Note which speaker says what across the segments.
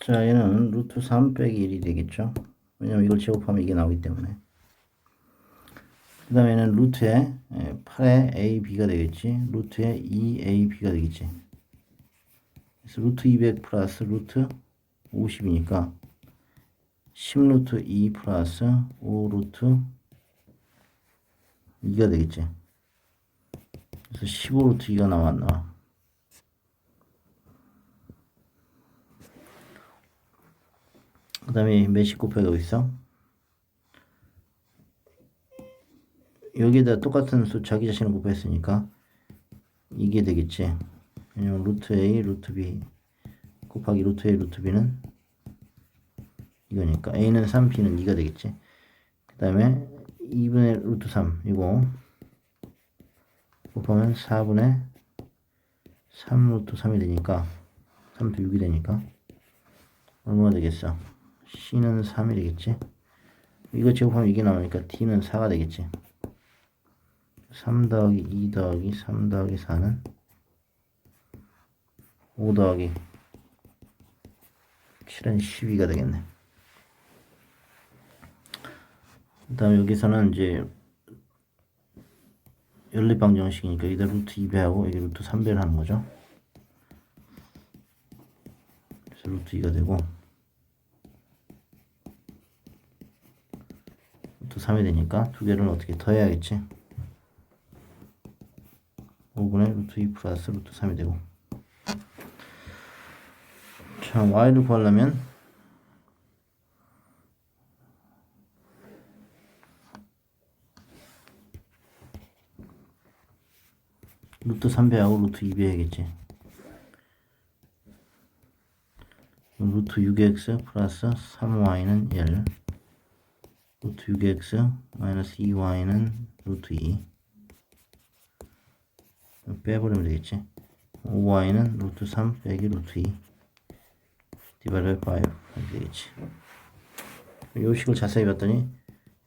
Speaker 1: 자, 얘는 루트 3 빼기 1이 되겠죠. 왜냐면 이걸 제곱하면 이게 나오기 때문에. 그 다음에 얘는 루트에 8의 a, b가 되겠지. 루트에 2 a, b가 되겠지. 그래서 루트 200 플러스 루트 50이니까 10루트 2 플러스 5루트 2가 되겠지. 그래서 15루트 2가 나와 안나 그 다음에 몇십 곱하기 어디 있어? 여기에다 똑같은 수 자기 자신을 곱했으니까 이게 되겠지. 왜냐면 루트 A, 루트 B 곱하기 루트 A, 루트 B는 이거니까 A는 3, B는 2가 되겠지. 그 다음에 2분의 루트 3 이거 곱하면 4분의 3 루트 3이 되니까 3도 6이 되니까 얼마가 되겠어? C는 3이 되겠지. 이거 제곱하면 이게 나오니까 D는 4가 되겠지. 3 더하기 2 더하기 3 더하기 4는 5 더하기 7은 12가 되겠네. 그 다음에 여기서는 이제 연립방 정식이니까 여기다 루트 2배하고 여기 루트 3배를 하는 거죠. 그래서 루트 2가 되고 루트 3이 되니까 두 개를 어떻게 더해야겠지. 5분의 루트 2 플러스 루트 3이 되고. 자 y를 구하려면 루트 3배하고 루트 2배 해야겠지. 루트 6x 플러스 3y는 1 루트 6x 마이너스 2y는 루트 2 빼버리면 되겠지? 5y는 루트 3 빼기 루트 2 디바이드 5 하면 되겠지. 요 식을 자세히 봤더니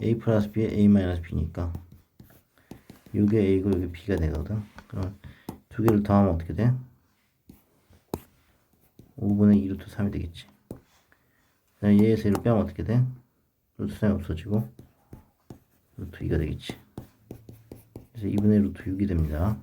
Speaker 1: a 플러스 b에 a 마이너스 b니까 요게 a고 요게 b가 되거든. 그럼 두 개를 더하면 어떻게 돼? 5분의 2 루트 3이 되겠지. 얘에서 1을 빼면 어떻게 돼? 루트 3이 없어지고 루트 2가 되겠지. 그래서 2분의 루트 6이 됩니다